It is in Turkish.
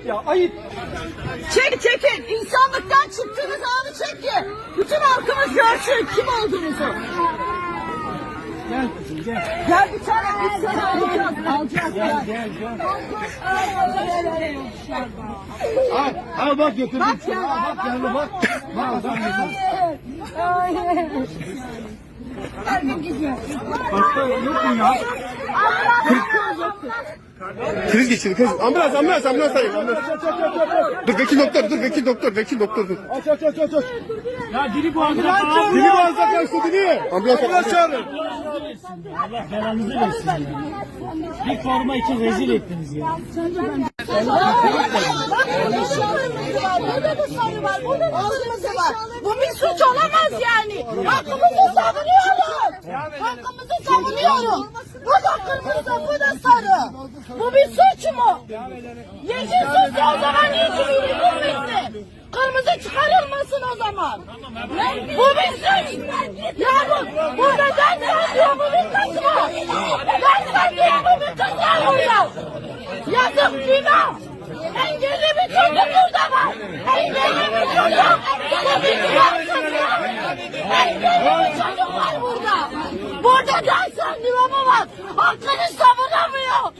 Ayıp ya ayıp. Çek çekin. İnsanlıktan çıktığınız anı çekin. Bütün halkımız görsün kim olduğunuzu. Gel kızım gel. Gel bir tane biz sana alacağız. Alacağız. Gel gel gel. Al, al bak götürdüm. Bak ya, bak yanına bak. Bak adam Başka yok mu ya? Kriz geçirdi. Kriz. Ambulans, ambulans, ambulans arayın. Ambulans. Dur vekil doktor, dur vekil doktor, vekil doktor dur. Aç aç aç aç aç. Ya dili boğazına falan. Dili boğazda kaçtı dili. Ambulans, ambulans çağırın. Allah belanızı versin ya. Bir forma için rezil ettiniz ya. Burada da sarı var, burada da kırmızı var. Bu bir suç olamaz yani. Hakkımızı savunuyoruz. Bu da kırmızı, bu da sarı. Bu bir suç mu? Yeşil suç o zaman yeşil verilmesin. Kırmızı çıkarılmasın o zaman. Bu bir suç. Ya bu, burada ben diyor bu bir suç mu? Ben diyor bu bir suç var burada. Yazık günah. Engelli bir çocuk burada var. Engelli bir çocuk. Bu bir günah. Engelli bir çocuk var burada. Burada Dersen Limanı var. Hakkını savunamıyor.